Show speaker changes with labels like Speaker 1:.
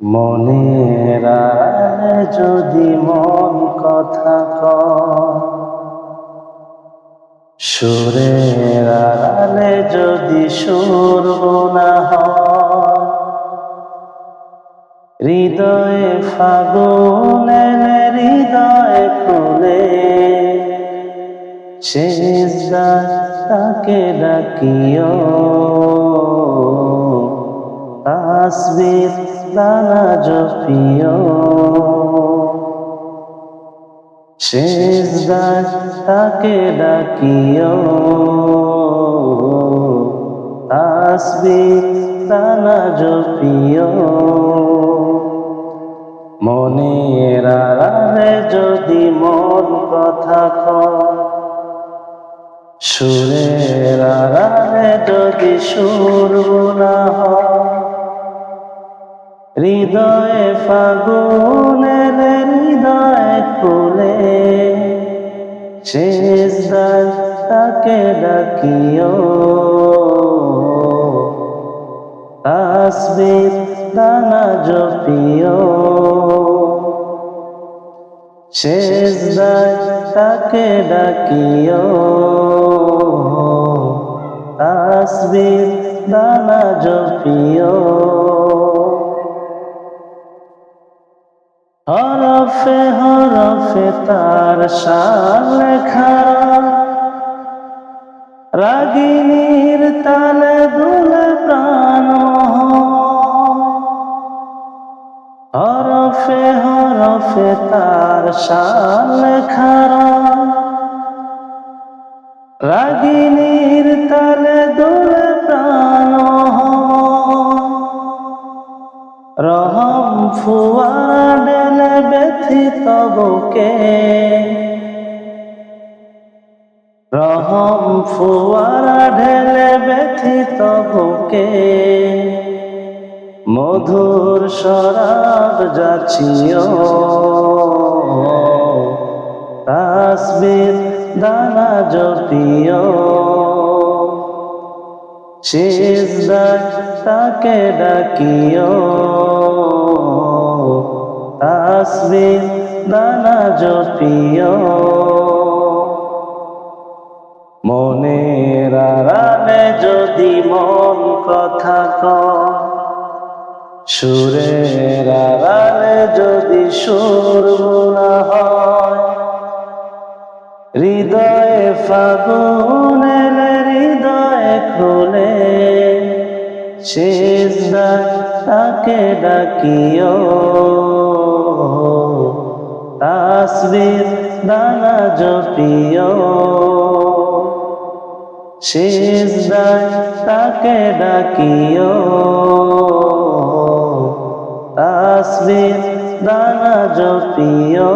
Speaker 1: মনের যদি মন কথা কয়, সুরের আড়ালে যদি সুর না হৃদয়ে ফাগুন হৃদয়ে খুলে শেষ তাকে ডাকিও। তাসবির দানা জপিও শেষ তাকে ডাকিও। তাসবির দানা জপিও মনের আড়ালে যদি মন কথা কয়, সুরের আড়ালে যদি সুর না হয় হৃদয়ে ফাগুন এলে হৃদয়ে খুলে শেষ তাকে ডাকিও। তাসবির দানা জপিও। শেষ তাকে ডাকিও। তাসবির দানা জপিও। হরফে তার সাল লেখা রাগিনীর তালে দুলে প্রাণ। হরফে হরফে তার সাল লেখা রাগিনীর রহম ফুয়ারা ডেলে ব্যথিত বুকে রহম ফুয়ারা ঢেলে ব্যথিত বুকে মধুর শরাব যাচ্ছিও তাসবির দানা জপিও। শেষ তাকে ডাকিও। তাসবির দানা জপিও। মনের আড়ালে যদি মন কথা কয়, সুরের আড়ালে যদি সুর না হয়, হৃদয়ে ফাগুন হৃদয়ে খুলে, শেষ তাকে ডাকিও। তাসবির দানা জপিও। শেষ দায় তাকে ডাকিও। তাসবির দানা জপিও।